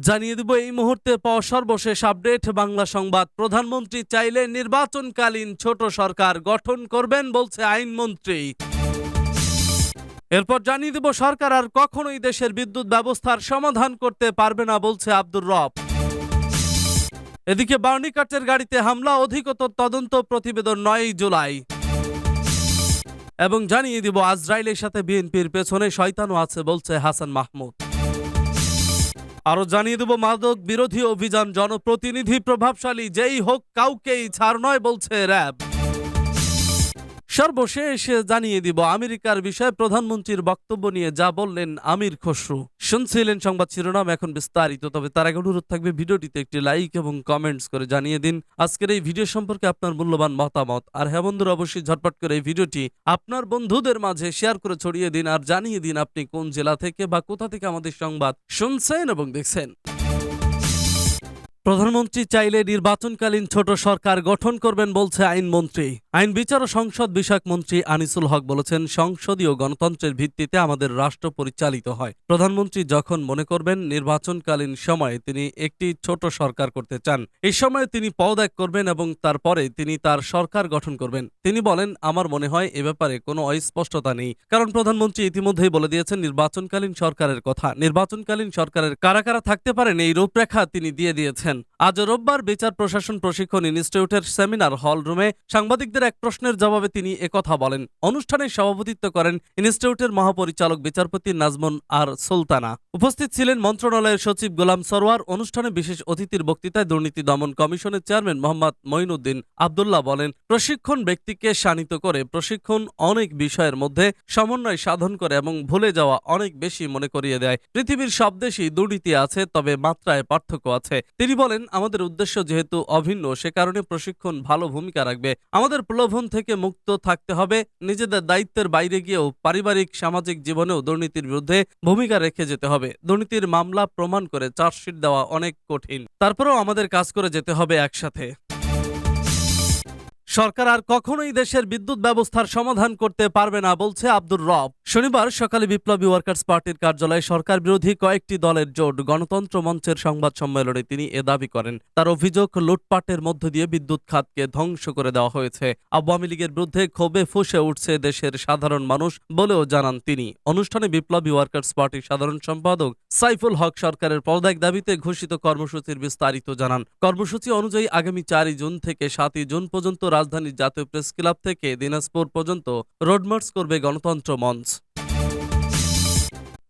জানিয়ে দেব এই মুহূর্তে পাওয়া সর্বশেষ আপডেট। বাংলা সংবাদ, প্রধানমন্ত্রী চাইলে নির্বাচনকালীন ছোট সরকার গঠন করবেন বলছে আইনমন্ত্রী। এরপর জানিয়ে দেব সরকার আর কখনোই দেশের বিদ্যুৎ ব্যবস্থার সমাধান করতে পারবে না বলছে আব্দুর রব। এদিকে বার্নিকাটের গাড়িতে হামলা, অধিকতর তদন্ত প্রতিবেদন নয়ই জুলাই। এবং জানিয়ে দিব আজরাইলের সাথে বিএনপির পেছনে শয়তানও আছে বলছে হাসান মাহমুদ। আরও জানিয়ে দেব, মাদক বিরোধী অভিযান জনপ্রতিনিধি প্রভাবশালী, যেই হোক কাউকেই ছাড় নয় বলছে র্যাব। সর্বশেষ জানিয়ে দিব, আমেরিকার বিষয়ে প্রধানমন্ত্রীর বক্তব্য নিয়ে যা বললেন আমির খসরু। শুনছিলেন সংবাদ শিরোনাম, এখন বিস্তারিত। তবে তার আগে অনুরোধ থাকবে, ভিডিওটিতে একটি লাইক এবং কমেন্টস করে জানিয়ে দিন। আজকের এই ভিডিও সম্পর্কে আপনার মূল্যবান মতামত। আর হ্যাঁ বন্ধুরা, অবশ্যই ঝটপট করে এই ভিডিওটি আপনার বন্ধুদের মাঝে শেয়ার করে ছড়িয়ে দিন। আর জানিয়ে দিন আপনি কোন জেলা থেকে বা কোথা থেকে আমাদের সংবাদ শুনছেন এবং দেখছেন। প্রধানমন্ত্রী চাইলে নির্বাচনকালীন ছোট সরকার গঠন করবেন বলছে আইনমন্ত্রী। আইন বিচার ও সংসদ বিষয়ক মন্ত্রী আনিসুল হক বলেছেন, সংসদীয় গণতন্ত্রের ভিত্তিতে আমাদের রাষ্ট্র পরিচালিত হয়। প্রধানমন্ত্রী যখন মনে করবেন নির্বাচনকালীন সময়ে তিনি একটি ছোট সরকার করতে চান, এই সময়ে তিনি পদত্যাগ করবেন এবং তারপরে তিনি তার সরকার গঠন করবেন। তিনি বলেন, আমার মনে হয় এ ব্যাপারে কোনো অস্পষ্টতা নেই। কারণ প্রধানমন্ত্রী ইতিমধ্যেই বলে দিয়েছেন, নির্বাচনকালীন সরকারের কথা। নির্বাচনকালীন সরকারের কারা কারা থাকতে পারেন, এই রূপরেখা তিনি দিয়ে দিয়েছেন। আজ রোববার বিচার প্রশাসন প্রশিক্ষণ ইনস্টিটিউটের সেমিনার হল রুমে সাংবাদিকদের এক প্রশ্নের জবাবে তিনি একথা বলেন। অনুষ্ঠানে সভাপতিত্ব করেন ইনস্টিটিউটের মহাপরিচালক বিচারপতি নাজমুন আর সুলতানা। উপস্থিত ছিলেন মন্ত্রণালয়ের সচিব গোলাম সরওয়ার। অনুষ্ঠানে বিশেষ অতিথির বক্তৃতায় দুর্নীতি দমন কমিশনের চেয়ারম্যান মোহাম্মদ মঈনুদ্দিন আবদুল্লাহ বলেন, প্রশিক্ষণ ব্যক্তিকে শানিত করে প্রশিক্ষণ অনেক বিষয়ের মধ্যে সমন্বয় সাধন করে এবং ভুলে যাওয়া অনেক বেশি মনে করিয়ে দেয়। পৃথিবীর সব দেশেই দুর্নীতি আছে, তবে মাত্রায় পার্থক্য আছে। তিনি বলেন, আমাদের উদ্দেশ্য যেহেতু অভিন্ন, সে কারণে প্রশিক্ষণ ভালো ভূমিকা রাখবে। আমাদের প্রলোভন থেকে মুক্ত থাকতে হবে। নিজেদের দায়িত্বের বাইরে গিয়েও পারিবারিক, সামাজিক জীবনেও দুর্নীতির বিরুদ্ধে ভূমিকা রেখে যেতে হবে। দুর্নীতির মামলা প্রমাণ করে চার্জশিট দেওয়া অনেক কঠিন। তারপরেও আমাদের কাজ করে যেতে হবে একসাথে। সরকার আর কখনোই দেশের বিদ্যুৎ ব্যবস্থার সমাধান করতে পারবে না, বলছে আব্দুর রব। শনিবার সকালে বিপ্লবী ওয়ার্কার্স পার্টির কার্যালয়ে সরকার বিরোধী কয়েকটি দলের জোট গণতন্ত্র মঞ্চের সংবাদ সম্মেলনে তিনি এ দাবি করেন। তার অভিযোগ, লুটপাটের মধ্য দিয়ে বিদ্যুৎ খাতকে ধ্বংস করে দেওয়া হয়েছে। আওয়ামী লীগের বিরুদ্ধে ক্ষোভে ফুসে উঠছে দেশের সাধারণ মানুষ বলেও জানান তিনি। অনুষ্ঠানে বিপ্লবী ওয়ার্কার্স পার্টির সাধারণ সম্পাদক সাইফুল হক সরকারের পদত্যাগ দাবিতে ঘোষিত কর্মসূচির বিস্তারিত জানান। কর্মসূচি অনুযায়ী আগামী চারই জুন থেকে সাতই জুন পর্যন্ত রাজধানীর জাতীয় প্রেস ক্লাব থেকে দিনাজপুর পর্যন্ত রোডমার্চ করবে গণতন্ত্র মঞ্চ।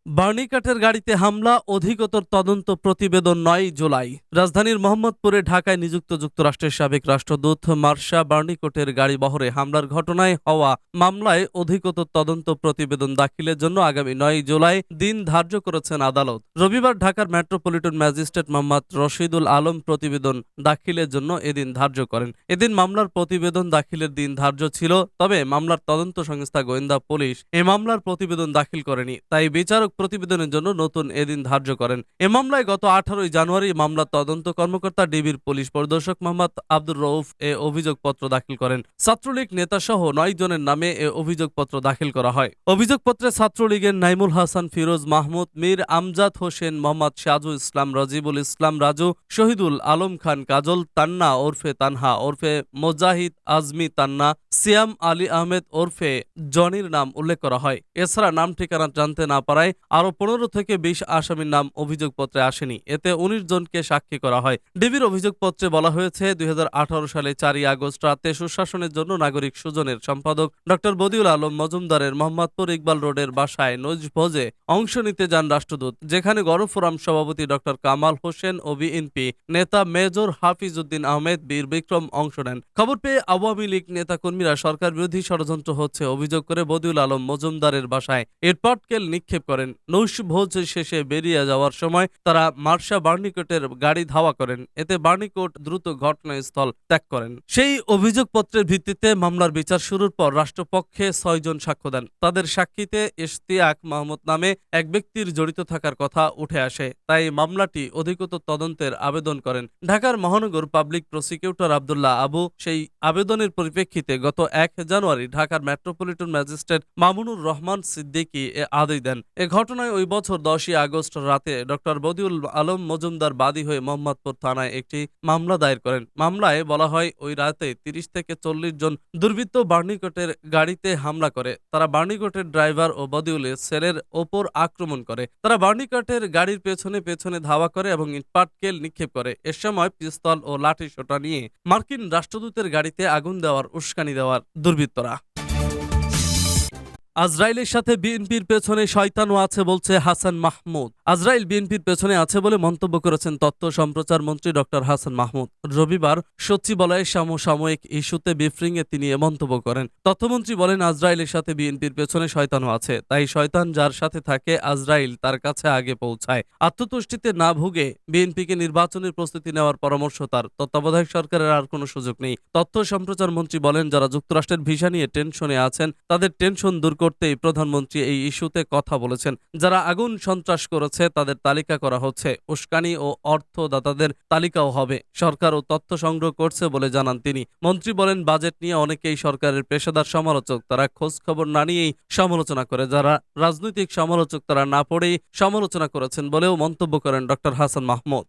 বার্নিকাটের গাড়িতে হামলা, অধিকতর তদন্ত প্রতিবেদন নয় জুলাই। রাজধানীর মোহাম্মদপুরে ঢাকায় নিযুক্ত যুক্তরাষ্ট্রের সাবেক রাষ্ট্রদূত মার্শা বার্নিকোটের গাড়ি বহরে হামলার ঘটনায় হওয়া মামলায় অধিকতর তদন্ত প্রতিবেদন দাখিলের জন্য আগামী নয় জুলাই দিন ধার্য করেছেন আদালত। রবিবার ঢাকার মেট্রোপলিটন ম্যাজিস্ট্রেট মোহাম্মদ রশিদুল আলম প্রতিবেদন দাখিলের জন্য এদিন ধার্য করেন। এদিন মামলার প্রতিবেদন দাখিলের দিন ধার্য ছিল, তবে মামলার তদন্ত সংস্থা গোয়েন্দা পুলিশ এ মামলার প্রতিবেদন দাখিল করেনি। তাই বিচারক প্রতিবেদনের জন্য নতুন এদিন ধার্য করেন। এ মামলায় গত আঠারোই জানুয়ারি মামলার তদন্ত কর্মকর্তা ডিবির পুলিশ পরিদর্শক মোহাম্মদ আব্দুর রউফ এ অভিযোগপত্র দাখিল করেন। ছাত্রলীগ নেতা সহ নয় জনের নামে এ অভিযোগপত্র দাখিল করা হয়। অভিযোগপত্রে ছাত্রলীগের নাইমুল হাসান, ফিরোজ মাহমুদ, মীর আমজাদ হোসেন, মোহাম্মদ শাজু ইসলাম, রাজিবুল ইসলাম, রাজু, শহীদুল আলম খান, কাজল তান্না ওরফে তানহা, ওরফে মোজাহিদ আজমি তান্না, সিয়াম আলী আহমেদ ওরফে জনির নাম উল্লেখ করা হয়। এছাড়া নাম ঠিকানা জানতে না পারায় আরও পনেরো থেকে বিশ আসামির নাম অভিযোগপত্রে আসেনি। এতে উনিশ জনকে সাক্ষী করা হয়। ডিবির অভিযোগপত্রে বলা হয়েছে, দুই হাজার আঠারো সালে চারই আগস্ট রাতে সুশাসনের জন্য নাগরিক সুজনের সম্পাদক ডক্টর বদিউল আলম মজুমদারের মোহাম্মদপুর ইকবাল রোডের বাসায় নৈজ ভোজে অংশ নিতে যান রাষ্ট্রদূত, যেখানে গণফোরাম সভাপতি ডক্টর কামাল হোসেন ও বিএনপি নেতা মেজর হাফিজ উদ্দিন আহমেদ বীর বিক্রম অংশ নেন। খবর পেয়ে আওয়ামী লীগ নেতাকর্মীরা সরকার বিরোধী ষড়যন্ত্র হচ্ছে অভিযোগ করে বদিউল আলম মজুমদারের বাসায়। এরপটকেল নিক্ষেপ করেন। নৈশ ভোজ শেষে বেরিয়ে যাওয়ার সময় তারা মার্শা বার্নিকোটের গাড়ি ধাওয়া করেন। এতে বার্নিকোট দ্রুত ঘটনাস্থল ত্যাগ করেন। সেই অভিযোগপত্রের ভিত্তিতে মামলার বিচার শুরুর পর রাষ্ট্রপক্ষে ছয়জন সাক্ষ্য দেন। তাদের সাক্ষীতে ইশতিয়াক মাহমুদ নামে এক ব্যক্তির জড়িত থাকার কথা উঠে আসে। তাই মামলাটি অধিকতর তদন্তের আবেদন করেন। ঢাকার মহানগর পাবলিক প্রসিকিউটর আবদুল্লাহ আবু সেই আবেদনের পরিপ্রেক্ষিতে গত এক জানুয়ারি ঢাকার মেট্রোপলিটন ম্যাজিস্ট্রেট মামুনুর রহমান সিদ্দিকী এ আদেশ দেন। এ ঘটনা ঘটনায় ওই বছর দশই আগস্ট রাতে ডক্টর বদিউল আলম মজুমদার বাদী হয়ে মোহাম্মদপুর থানায় একটি মামলা দায়ের করেন। মামলায় বলা হয়, ওই রাতে তিরিশ থেকে চল্লিশ জন দুর্বৃত্ত বার্নিকটের গাড়িতে হামলা করে। তারা বার্নিকোটের ড্রাইভার ও বদিউলের সেলের ওপর আক্রমণ করে। তারা বার্নিকোটের গাড়ির পেছনে পেছনে ধাওয়া করে এবং ইটপাটকেল নিক্ষেপ করে। এ সময় পিস্তল ও লাঠি সোটা নিয়ে মার্কিন রাষ্ট্রদূতের গাড়িতে আগুন দেওয়ার উস্কানি দেওয়ার দুর্বৃত্তরা। আজরাইলের সাথে বিএনপির পেছনে শয়তানও আছে বলছে হাসান মাহমুদ। আজরাইল বিএনপির পেছনে আছে বলে মন্তব্য করেছেন তথ্য সম্প্রচার মন্ত্রী ডক্টর হাসান মাহমুদ। রবিবার সচিবালয়ে সমসাময়িক ইস্যুতে বিফ্রিংয়ে তিনি এ মন্তব্য করেন। তথ্যমন্ত্রী বলেন, আজরাইলের সাথে বিএনপির পেছনে শয়তানও আছে, তাই শয়তান যার সাথে থাকে, আজরাইল তার কাছে আগে পৌঁছায়। আত্মতুষ্টিতে না ভুগে বিএনপিকে নির্বাচনের প্রস্তুতি নেওয়ার পরামর্শ তার। তত্ত্বাবধায়ক সরকারের আর কোনো সুযোগ নেই। তথ্য সম্প্রচার মন্ত্রী বলেন, যারা যুক্তরাষ্ট্রের ভিসা নিয়ে টেনশনে আছেন, তাদের টেনশন দূর করতেই প্রধানমন্ত্রী এই ইস্যুতে কথা বলেছেন। যারা আগুন সন্ত্রাস করেছে, তাদের তালিকা করা হচ্ছে। উস্কানি ও অর্থদাতাদের তালিকাও হবে। সরকার ও তথ্য সংগ্রহ করছে বলে জানান তিনি। মন্ত্রী বলেন, বাজেট নিয়ে অনেকেই সরকারের পেশাদার সমালোচক। তারা খোঁজ খবর না নিয়েই সমালোচনা করে। যারা রাজনৈতিক সমালোচক, তারা না পড়েই সমালোচনা করেছেন বলেও মন্তব্য করেন ডক্টর হাসান মাহমুদ।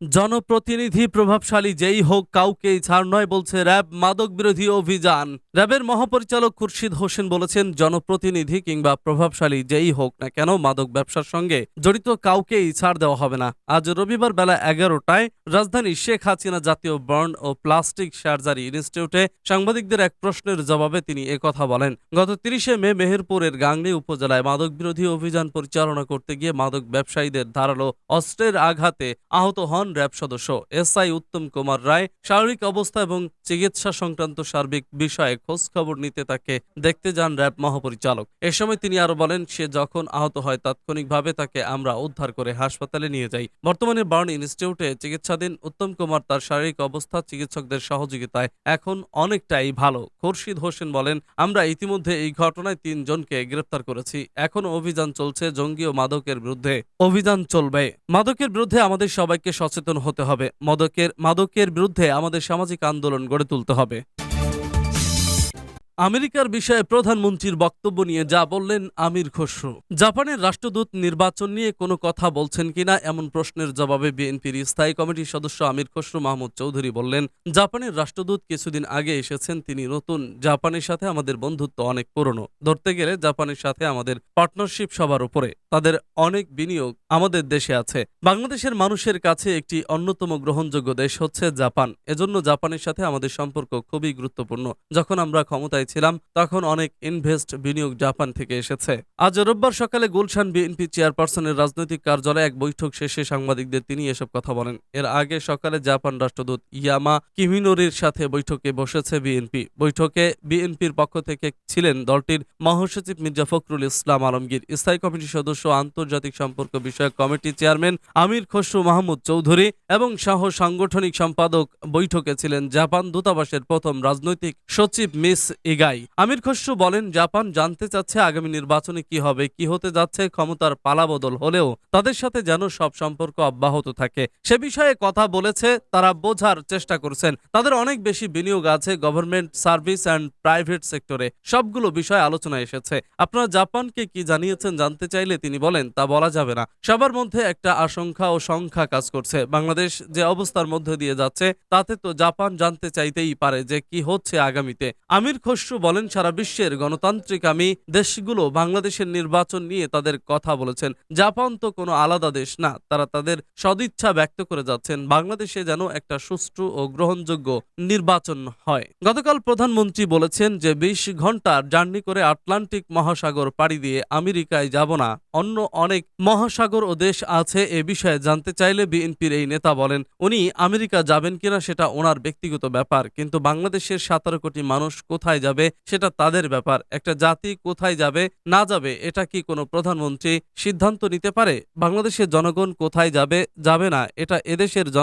জনপ্রতিনিধি প্রভাবশালী যেই হোক কাউকেই ছাড় নয় বলছে র্যাব মাদক বিরোধী অভিযান। র্যাবের মহাপরিচালক খুরশিদ হোসেন বলেছেন, জনপ্রতিনিধি কিংবা প্রভাবশালী যেই হোক না কেন মাদক ব্যবসার সঙ্গে জড়িত কাউকেই ছাড় দেওয়া হবে না। আজ রবিবার বেলা এগারোটায় রাজধানী শেখ হাসিনা জাতীয় বর্ন ও প্লাস্টিক সার্জারি ইনস্টিটিউটে সাংবাদিকদের এক প্রশ্নের জবাবে তিনি একথা বলেন, গত তিরিশে মে মেহেরপুরের গাংনী উপজেলায় মাদক বিরোধী অভিযান পরিচালনা করতে গিয়ে মাদক ব্যবসায়ীদের ধারালো অস্ত্রের আঘাতে আহত হন র্যাব সদস্য। এসআই উত্তম কুমার রায় শারীরিক অবস্থা এবং চিকিৎসা সংক্রান্ত সার্বিক বিষয়ে খোঁজ খবর নিতে তাকে দেখতে যান র্যাব মহাপরিচালক। এ সময় তিনি আরও বলেন, সে যখন আহত হয় তাৎক্ষণিকভাবে তাকে আমরা উদ্ধার করে হাসপাতালে নিয়ে যাই। বর্তমানে বার্ন ইনস্টিটিউটে চিকিৎসাধীন উত্তম কুমার তার শারীরিক অবস্থা, চিকিৎসকদের সহযোগিতায় এখন অনেকটাই ভালো। খোরশিদ হোসেন বলেন, আমরা ইতিমধ্যে এই ঘটনায় তিনজনকে গ্রেপ্তার করেছি। এখনও অভিযান চলছে জঙ্গি ও মাদকের বিরুদ্ধে। অভিযান চলবে। মাদকের বিরুদ্ধে আমাদের সবাইকে সচেতন হতে হবে। মাদকের মাদকের বিরুদ্ধে আমাদের সামাজিক আন্দোলন গড়ে তুলতে হবে। আমেরিকার বিষয়ে প্রধানমন্ত্রীর বক্তব্য নিয়ে যা বললেন আমির খসরু। জাপানের রাষ্ট্রদূত নির্বাচন নিয়ে কোনো কথা বলছেন কিনা এমন প্রশ্নের জবাবে বিএনপির স্থায়ী কমিটির সদস্য আমির খসরু মাহমুদ চৌধুরী বললেন, জাপানের রাষ্ট্রদূত কিছুদিন আগে এসেছেন, তিনি নতুন, জাপানের সাথে আমাদের বন্ধুত্ব অনেক পুরনো। ধরতে গেলে জাপানের সাথে আমাদের পার্টনারশিপ সবার উপরে, তাদের অনেক বিনিয়োগ আমাদের দেশে আছে। বাংলাদেশের মানুষের কাছে একটি অন্যতম গ্রহণযোগ্য দেশ হচ্ছে জাপান। এজন্য জাপানের সাথে আমাদের সম্পর্ক খুবই গুরুত্বপূর্ণ। যখন আমরা ক্ষমতায় ছিলাম তখন অনেক ইনভেস্ট বিনিয়োগ জাপান থেকে এসেছে। আজ রোববার সকালে গুলশান বিএনপি চেয়ারপারসনের রাজনৈতিক কার্যালয়ে এক বৈঠক শেষে সাংবাদিকদের তিনি এসব কথা বলেন। এর আগে সকালে জাপান রাষ্ট্রদূত ইয়ামা কিমিনোরির সাথে বৈঠকে বসেছে বিএনপি। বৈঠকে বিএনপির পক্ষ থেকে ছিলেন দলটির মহাসচিব মির্জা ফখরুল ইসলাম আলমগীর। স্থায়ী কমিটির সদস্য আন্তর্জাতিক সম্পর্ক বিষয়ক কমিটি চেয়ারম্যান আমির খসরু মাহমুদ চৌধুরী এবং সহ সাংগঠনিক সম্পাদক বৈঠকে ছিলেন জাপান দূতাবাসের প্রথম রাজনৈতিক সচিব মিস ইগাই আমির খসরু বলেন, জাপান জানতে চাচ্ছে আগামী নির্বাচনে কি হবে, কি হতে যাচ্ছে, ক্ষমতার পালাবদল হলেও তাদের সাথে যেন সব সম্পর্ক অব্যাহত থাকে। সে বিষয়ে কথা বলেছে, তারা বোঝার চেষ্টা করছেন। তাদের অনেক বেশি বিনিয়োগ আছে গভর্নমেন্ট সার্ভিস অ্যান্ড প্রাইভেট সেক্টরে। সবগুলো বিষয় আলোচনা এসেছে। আপনারা জাপানকে কি জানিয়েছেন, জানতে চাইলে তিনি বলেন, তা বলা যাবে না। সবার মধ্যে একটা আশঙ্কা ও সংখ্যা কাজ করছে। বাংলাদেশ যে অবস্থার মধ্যে দিয়ে যাচ্ছে, তাতে তো জাপান জানতে চাইতেই পারে যে কি হচ্ছে আগামীতে। আমির খসরু বলেন, সারা বিশ্বের গণতান্ত্রিক আমি দেশগুলো বাংলাদেশের নির্বাচন নিয়ে তাদের কথা বলেছেন। জাপান তো কোনো আলাদা দেশ না, তারা তাদের সদিচ্ছা ব্যক্ত করে যাচ্ছেন। বাংলাদেশে যেন একটা সুষ্ঠু ও গ্রহণযোগ্য নির্বাচন হয়। গতকাল প্রধানমন্ত্রী বলেছেন যে, বিশ ঘণ্টার জার্নি করে আটলান্টিক মহাসাগর পাড়ি দিয়ে আমেরিকায় যাব না। অন্য অনেক মহাসাগর ও দেশ আছে এ বিষয়ে জানতে চাইলে বিএনপির এই নেতা বলেন, উনি আমেরিকা যাবেন কিনা সেটা ওনার ব্যক্তিগত ব্যাপার, কিন্তু বাংলাদেশের সতেরো কোটি মানুষ কোথায় যাবে সেটা তাদের ব্যাপার। একটা জাতি কোথায় যাবে, না যাবে, এটা কি কোনো প্রধানমন্ত্রী সিদ্ধান্ত নিতে পারে? বাংলাদেশের জনগণ কোথায় যাবে যাবে না, এটা এদেশের জন